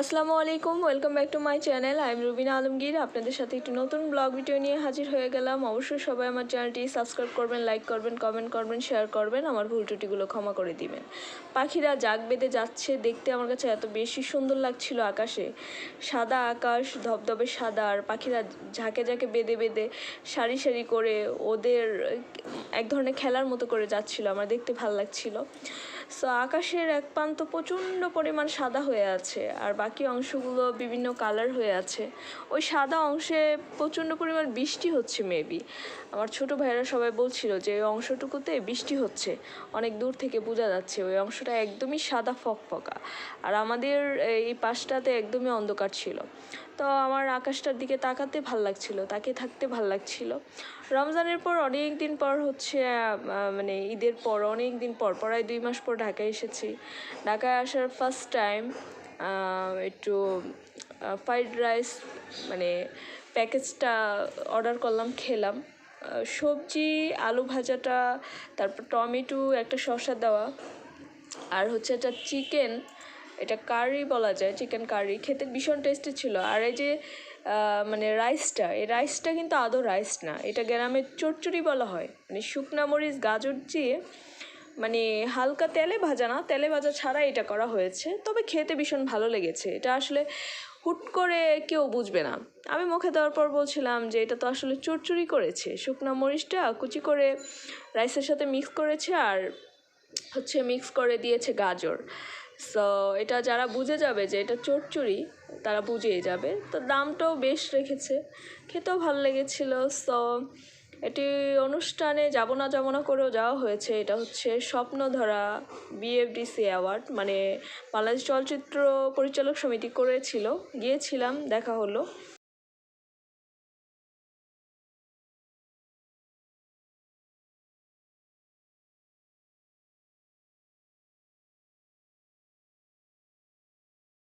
আসসালামু আলাইকুম welcome back to my channel I am Rubina Alamgir আপনাদের সাথে একটি নতুন ব্লগ ভিডিও নিয়ে হাজির হয়ে গেলাম। অবশ্যই সবাই আমার চ্যানেলটি সাবস্ক্রাইব করবেন লাইক করবেন কমেন্ট করবেন শেয়ার করবেন। আমার ভুল ত্রুটিগুলো ক্ষমা করে দিবেন। পাখিরা জাগ বেঁধে যাচ্ছে। দেখতে আমার কাছে এত বেশি সুন্দর লাগছিল আকাশে। সাদা আকাশ, ধবধবে সাদা, আর পাখিরা ঝাঁকে ঝাঁকে বেঁধে বেঁধে সারি সারি করে ওদের এক ধরনের খেলার মতো করে যাচ্ছিল। আমার দেখতে ভালো লাগছিল। সো আকাশের এক প্রান্ত প্রচণ্ড পরিমাণ সাদা হয়ে আছে, আর বাকি অংশগুলো বিভিন্ন কালার হয়ে আছে। ওই সাদা অংশে প্রচণ্ড পরিমাণ বৃষ্টি হচ্ছে মেবি আমার ছোট ভাইয়েরা সবাই বলছিল যে, ওই অংশটুকুতে বৃষ্টি হচ্ছে। অনেক দূর থেকে বোঝা যাচ্ছে ওই অংশটা একদমই সাদা ফকফকা। আর আমাদের এই পাশটাতে একদমই অন্ধকার ছিল। তো আমার আকাশটার দিকে তাকাতে ভালো লাগছিল তাকে থাকতে ভালো লাগছিল। রমজানের পর অনেক দিন পর হচ্ছে মানে ঈদের পর অনেক দিন পর, প্রায় দুই মাস পর ঢাকায় এসেছি। ঢাকায় আসার ফার্স্ট টাইম একটু ফ্রাইড রাইস মানে প্যাকেজটা অর্ডার করলাম, খেলাম। সবজি, আলু ভাজাটা, তারপর টমেটো, একটা শসা দেওয়া। আর হচ্ছে একটা চিকেন এটা কারি বলা যায় চিকেন কারি খেতে ভীষণ টেস্টি ছিল। আর এই যে মানে রাইসটা এই রাইসটা কিন্তু আদৌ রাইস না। এটা গ্রামের চচ্চড়ি বলা হয়। মানে শুকনা মরিচ, গাজর দিয়ে মানে হালকা তেলে ভাজা না, তেলে ভাজা ছাড়া এটা করা হয়েছে। তবে খেতে ভীষণ ভালো লেগেছে। এটা আসলে হুট করে কেউ বুঝবে না। আমি মুখে দেওয়ার পর বলছিলাম যে এটা তো আসলে চচ্চড়ি করেছে। শুকনো মরিচটা কুচি করে রাইসের সাথে মিক্স করেছে আর হচ্ছে মিক্স করে দিয়েছে গাজর। সো এটা যারা বুঝে যাবে যে এটা চচ্চড়ি তারা বুঝেই যাবে। তো দামটাও বেশ রেখেছে। খেতেও ভালো লেগেছিল। সো এটি অনুষ্ঠানে যাব না যাব না করেও যাওয়া হয়েছে। এটা হচ্ছে স্বপ্নধরা বিএফডিসি অ্যাওয়ার্ড মানে বাংলাদেশ চলচ্চিত্র পরিচালক সমিতি করেছিল। গিয়েছিলাম, দেখা হলো।